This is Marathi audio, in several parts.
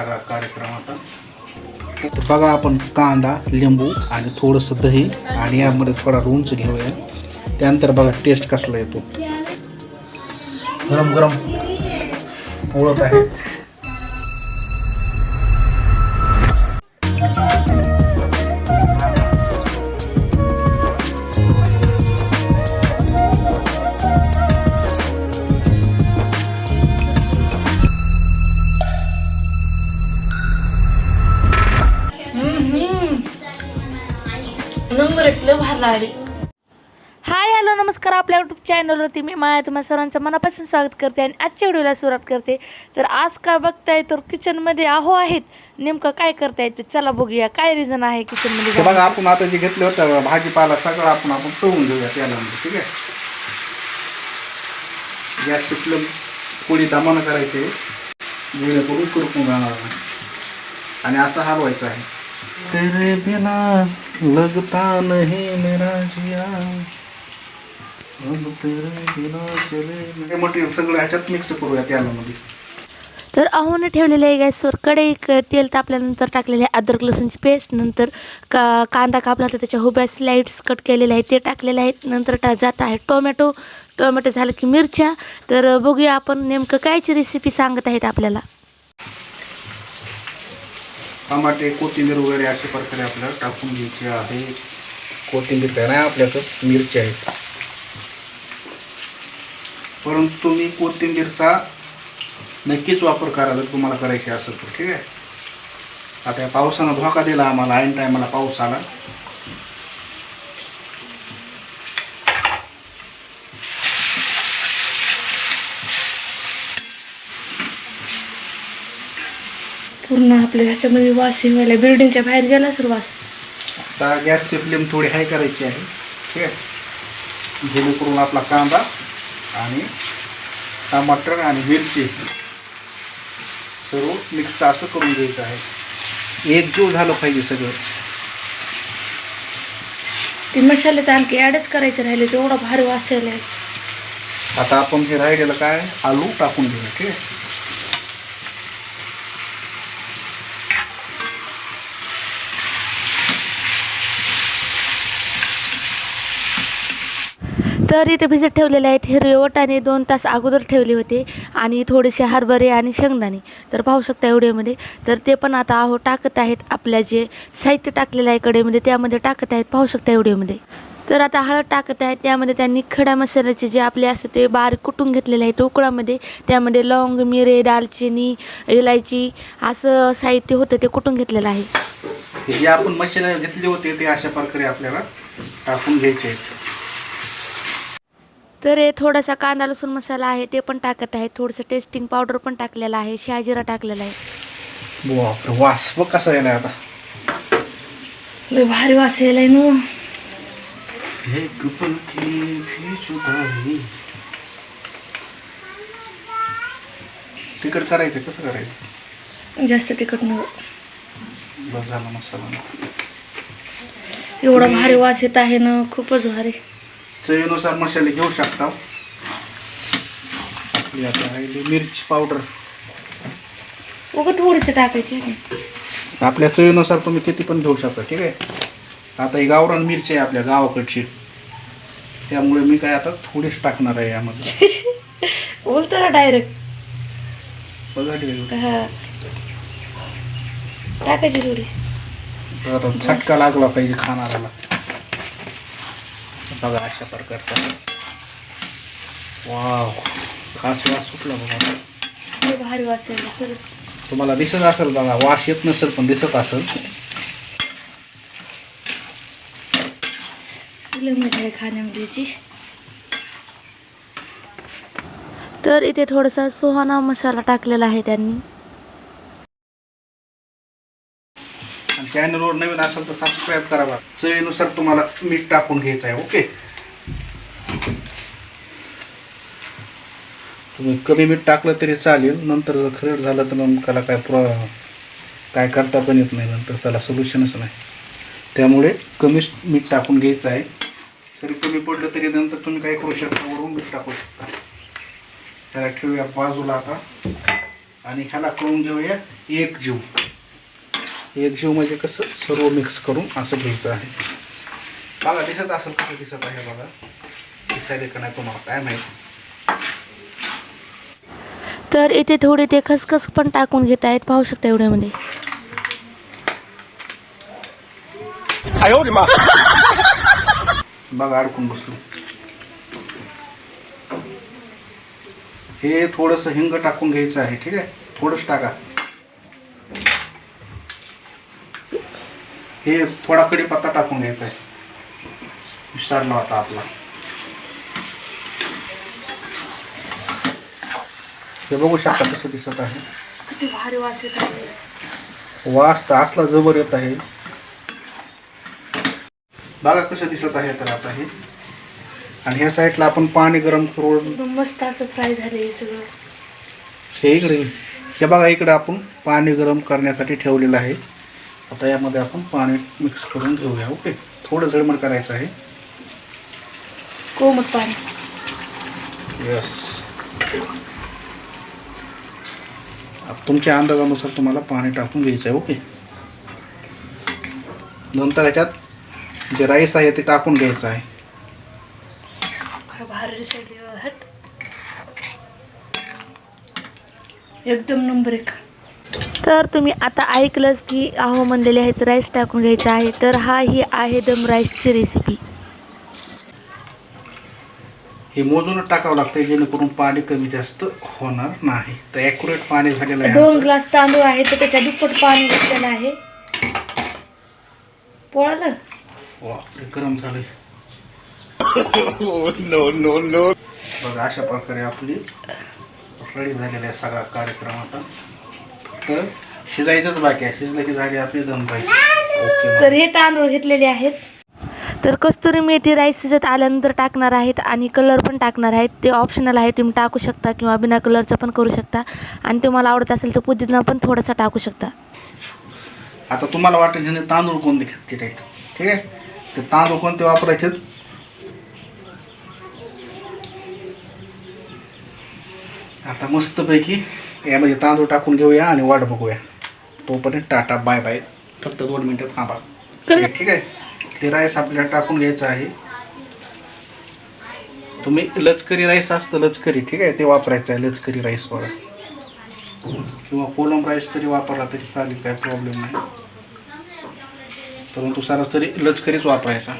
सगळा कार्यक्रम आता. तर बघा आपण कांदा लिंबू आणि थोडंसं दही आणि यामध्ये थोडा लोणचं घेऊया. त्यानंतर बघा टेस्ट कसला येतो. गरम गरम पोळत आहे. हाय हॅलो नमस्कार आपल्या यूट्यूब चॅनलवरती मी माया तुम्हाला सर्वांचं मनापासून स्वागत करते आणि आजच्या व्हिडिओला सुरुवात करते. तर आज काय बघताय? तर किचनमध्ये आहो आहेत. नेमकं काय करताय ते चला बघूया. काय रिझन आहे किचनमध्ये बघा आपण आता जे घेतलं होतं भाजीपाला सगळं आपण आपण तळून घेऊया त्यामध्ये ठीक आहे? गॅस सुटलं पोळी दमानं करायचे. जेणेकरून कुरकून जाणार नाही. आणि असं हलवायचं आहे. तेरे बिना लगता नहीं मेरा जिया। तेरे बिना चले मटेरियल सगळं ह्याच्यात मिक्स तर आहोने ठेवलेले आहे गॅसवर कढई क- तेल तापल्यानंतर टाकलेले आहे अद्रक लसूणची पेस्ट नंतर का कांदा कापला तर त्याच्या हुब्या स्लाईड्स कट केलेले आहेत ते टाकलेले आहेत नंतर टा जात आहे टोमॅटो टोमॅटो झालं की मिरच्या. तर बघूया आपण नेमकं कायची रेसिपी सांगत आहेत आपल्याला. टमाटे कोथिंबीर वगैरे अशा प्रकारे आपल्याला टाकून घ्यायची आहे. कोथिंबीर काय नाही आपल्याकडं मिरच्या आहेत परंतु तुम्ही कोथिंबीरचा नक्कीच वापर करा जर तुम्हाला करायची असेल तर ठीक आहे? आता या पावसानं धोका दिला आम्हाला ऐन टायमाला पाऊस आला. पूर्ण आपल्या ह्याच्यामध्ये वास व्हायला बिल्डिंगच्या बाहेर गेला सर वास. आता गॅसची फ्लेम थोडी हाय करायची आहे. ठीक आहे? जेणेकरून आपला कांदा आणि टमाटर आणि मिरची सर्व मिक्स असं करून घ्यायचं आहे. एक जीव झालं पाहिजे सगळं. ते मसाले तर आणखी ॲडच करायचे राहिले तेवढा भारी वास यायला आता आपण हे राहिलेलं काय? आलू टाकून घेऊया ठीक आहे? तर इथे भिजत ठेवलेले आहेत. हिरवे वाटाणे दोन तास अगोदर ठेवले होते आणि थोडेसे हरभरे आणि शेंगदाणे. तर पाहू शकता व्हिडिओमध्ये तर ते पण आता आहो टाकत आहेत. आपल्या जे साहित्य टाकलेलं आहे कडेमध्ये त्यामध्ये टाकत आहेत. पाहू शकता व्हिडिओमध्ये तर आता हळद टाकत आहेत. त्यामध्ये त्यांनी खडा मसाल्याचे जे आपले असते ते बारीक कुटून घेतलेले आहे उकळामध्ये. त्यामध्ये लवंग मिरे दालचिनी इलायची असं साहित्य होतं ते कुटून घेतलेलं आहे. हे जे आपण मशीन घेतले होते ते अशा प्रकारे आपल्याला टाकून घ्यायचे आहेत. तर हे थोडासा कांदा लसूण मसाला आहे ते पण टाकत आहे. थोडंसं टेस्टिंग पावडर पण टाकलेलं आहे. शहाजिरा टाकलेला आहे. बापरे वास बघ कसा यायला आता. लय भारी वास यायलाय ना. तिकट करायचं कसं करायचं? जास्त तिखट न बस झाला मसाला. एवढा भारी वास येत आहे ना खूपच भारी. चवीनुसार मसाले घेऊ शकता. आपली आता राहिली मिरची पावडर. उगं थोडेसे टाकायचे आपल्या चवीनुसार तुम्ही किती पण घेऊ शकता ठीक आहे? आता ही गावरान मिरची आहे आपल्या गावाकडची. त्यामुळे मी काय आता थोडीच टाकणार आहे यामध्ये. बोलतो ना डायरेक्ट बघा टाकायची थोडी. झटका लागला पाहिजे खाणाऱ्याला. बघा अशा प्रकारचा. वाव खास वास सुटला बघा. भारी वास खरंच. तुम्हाला दिसत असेल बघा वास येत नसेल पण दिसत असेल. लय मजा आहे खाण्यामध्ये याची. तर इथे थोडासा सुहाना मसाला टाकलेला आहे त्यांनी. आणि चॅनलवर नवीन असेल तर सबस्क्राईब करा बा. चवीनुसार तुम्हाला मीठ टाकून घ्यायचं आहे ओके तुम्ही कमी मीठ टाकलं तरी चालेल नंतर जर खरड झालं तर मग त्याला काय प्र काय करता पण येत नाही नंतर त्याला सोल्युशनच नाही. त्यामुळे कमी मीठ टाकून घ्यायचं आहे. जरी कमी पडलं तरी नंतर तुम्ही काय करू शकता वरून मीठ टाकू शकता. त्याला ठेवूया बाजूला आता. आणि ह्याला करून घेऊया एक जीव. एक जीव म्हणजे कसं सर्व मिक्स करून असं घ्यायचं आहे. बघा दिसत असेल कसं दिसत आहे बघा. दिसायला का नाही तुम्हाला? काय माहीत? तर इथे थोडे ते खसखस पण टाकून घेत आहेत. पाहू शकता एवढ्यामध्ये. बघा अडकून बसलो. हे थोडंसं हिंग टाकून घ्यायचं आहे ठीक आहे? थोडंच टाका. हे थोडा कढीपत्ता टाकून घ्यायचा आहे. विसरला होता आपला. हे बघू शकता कसं दिसत आहे. वास तर असला जबर येत आहे. बघा कसं दिसत आहे तर आता हे. आणि ह्या साईडला आपण पाणी गरम करून मस्त असं फ्राय झाले हे सगळं. हे इकडे हे बघा इकडे आपण पाणी गरम करण्यासाठी ठेवलेलं आहे. आता यामध्ये आपण पाणी मिक्स करून घेऊया ओके थोडं झडमड करायचं आहे. कोमट पाणी. यस तुमच्या अंदाजानुसार तुम्हाला पाणी टाकून घ्यायचं आहे ओके नंतर याच्यात जे राईस आहे ते टाकून घ्यायचं आहे. एकदम नंबर एक. तर तुम्ही आता ऐकलंच की अहो म्हणलेले ह्याचं राईस टाकून घ्यायचं आहे. तर हा ही आहे दम राईसची रेसिपी हे मोजूनच टाकावं लागतं जेणेकरून पाणी कमी जास्त होणार नाही. तर ॲक्युरेट पाणी झालेलं आहे दोन. ग्लास तांदूळ आहे तर त्याच्या दुप्पट पाणी घेतलेलं आहे. पोळालं? गरम झालंय. बघा अशा प्रकारे आपली रेडी झालेला आहे सगळा कार्यक्रम आता. फक्त शिजायचंच बाकी आहे. शिजलं की झाली आपली दम ओके तर हे तांदूळ घेतलेले आहेत. तर कस्तुरी मेथी राईस शिजत आल्यानंतर टाकणार आहेत आणि कलर पण टाकणार आहेत. ते ऑप्शनल आहे तुम्ही टाकू शकता किंवा बिना कलरचं पण करू शकता. आणि तुम्हाला आवडत असेल तर पुदिना पण थोडासा टाकू शकता. आता तुम्हाला वाटेल ह्याने तांदूळ कोणते घेतले आहेत ठीक आहे? ते तांदूळ कोणते वापरायचे? आता मस्तपैकी यामध्ये तांदूळ टाकून घेऊया आणि वाट बघूया. तोपर्यंत टाटा बाय बाय. फक्त दोन मिनटं थांबा. ठीक आहे, ठीक आहे? ते राईस आपल्याला टाकून घ्यायचं आहे. तुम्ही लचकरी राईस असतं लचकरी. ठीक आहे? ते वापरायचं आहे लचकरी राईस बघा. किंवा कोलम राईस तरी वापरला तरी चालेल काय प्रॉब्लेम नाही. परंतु सरासरी लचकरीच वापरायचा.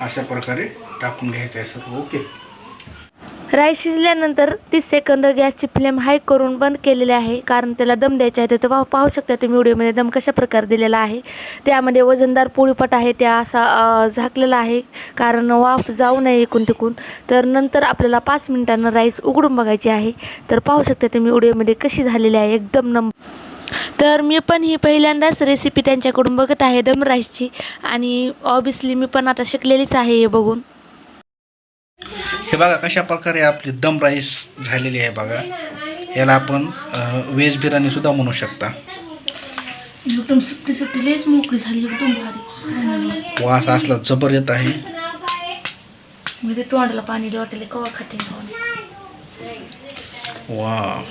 अशा प्रकारे टाकून घ्यायचं आहे सर्व ओके? राईस शिजल्यानंतर तीस सेकंद गॅसची फ्लेम हाय करून बंद केलेले आहे. कारण त्याला दम द्यायचा आहे तर पाहू पाहू शकता तुम्ही व्हिडिओमध्ये दम कशा प्रकारे दिलेला आहे. त्यामध्ये वजनदार पोळीपट आहे त्या असा झाकलेला आहे. कारण वाफ जाऊ नये एकून तिकून. तर नंतर आपल्याला पाच मिनिटांना राईस उघडून बघायची आहे. तर पाहू शकता तुम्ही व्हिडिओमध्ये कशी झालेली आहे एकदम नम तर मी पण ही पहिल्यांदाच रेसिपी त्यांच्याकडून बघत आहे दम राईसची. आणि ऑबियसली मी पण आता शिकलेलीच आहे हे बघून. हे बघा कशा प्रकारे आपली दम राईस झालेली आहे बघा. याला आपण व्हेज बिर्याणी सुद्धा म्हणू शकता. एकदम सुट्टी सुट्टी लईच मोकळी झाली एकदम भारी. वास असला जबर येत आहे. मी ते तोंडाला पाणी वाटले कवा खाते वा.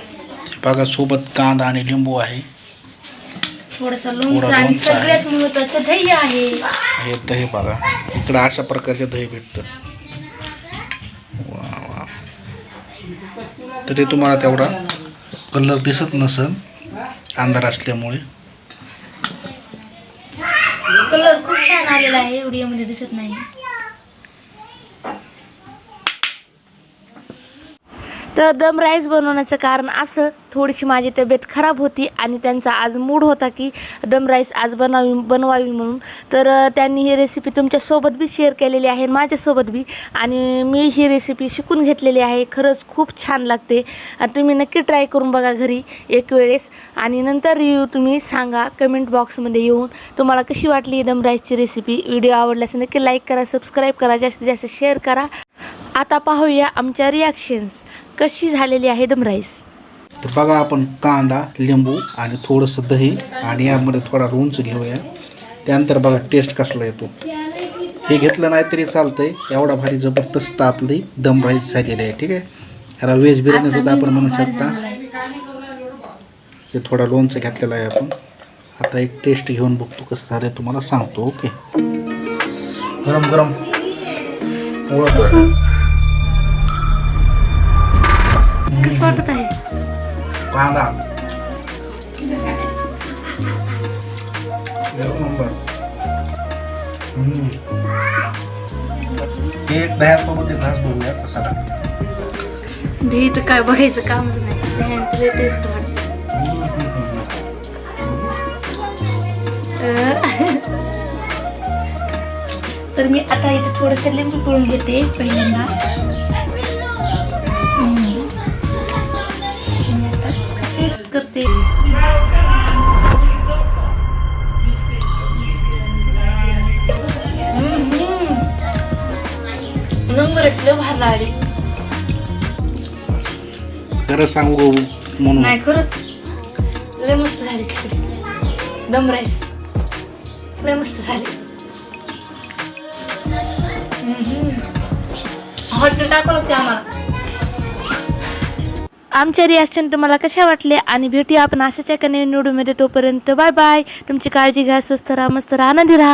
बघा सोबत कांदा आणि लिंबू आहे. थोडासा थोडा लोणचं आणि. सगळ्यात महत्वाचं दही आहे. हे दही बघा. इकडं अशा प्रकारचे दही भेटतं. तरी तुम्हाला तेवढा कलर दिसत नसेल अंधार असल्यामुळे. कलर खूप छान आलेला आहे व्हिडिओमध्ये दिसत नाही. तर दम राईस बनवण्याचं कारण असं थोडीशी माझी तब्येत खराब होती आणि त्यांचा आज मूड होता की दम राईस आज बनावी बनवावी म्हणून. तर त्यांनी ही रेसिपी तुमच्यासोबत बी शेअर केलेली आहे माझ्यासोबत बी. आणि मी ही रेसिपी शिकून घेतलेली आहे खरंच खूप छान लागते. तुम्ही नक्की ट्राय करून बघा घरी एक वेळेस. आणि नंतर रिव्ह्यू तुम्ही सांगा कमेंट बॉक्समध्ये येऊन तुम्हाला कशी वाटली दम राईसची रेसिपी व्हिडिओ आवडल्यास नक्की लाईक करा सबस्क्राईब करा जास्तीत जास्त शेअर करा. आता पाहूया आमच्या रिॲक्शन्स कशी झालेली आहे दम राईस? तर बघा आपण कांदा लिंबू आणि थोडंसं दही आणि यामध्ये थोडा लोणचं घेऊया. त्यानंतर बघा टेस्ट कसला येतो. हे घेतलं नाही तरी चालतंय. एवढा भारी जबरदस्त आपली दम राईस झालेली आहे ठीक आहे? ह्याला व्हेज बिर्याणी सुद्धा आपण म्हणू शकता. हे थोडा लोणचं घेतलेलं आहे आपण. आता एक टेस्ट घेऊन बघतो कसं झालं तुम्हाला सांगतो ओके? गरम गरम ओळख कसं वाटत आहे? कांदा एक नंबर. हम्म. एक दह्यासोबत एक घास बघूया कसा लागतो दही तर काय बघायचं कामच नाही. टेस्ट वाटते तर मी आता इथे थोडंसं लिंबू पिळून घेते पहिल्यांदा. लागली खरं सांगू म्हणून. नाही खरंच. लय मस्त झाली खिचडी दम राईस लय मस्त झाली. हॉटेल टाकावं लागते आम्हाला. आमचे रिॲक्शन तुम्हाला कशा वाटले? आणि भेटूया आपण अशाच एका नवीन व्हिडिओमध्ये तोपर्यंत बाय बाय. तुमची काळजी घ्या स्वस्त राहा मस्त राहा आनंदी राहा.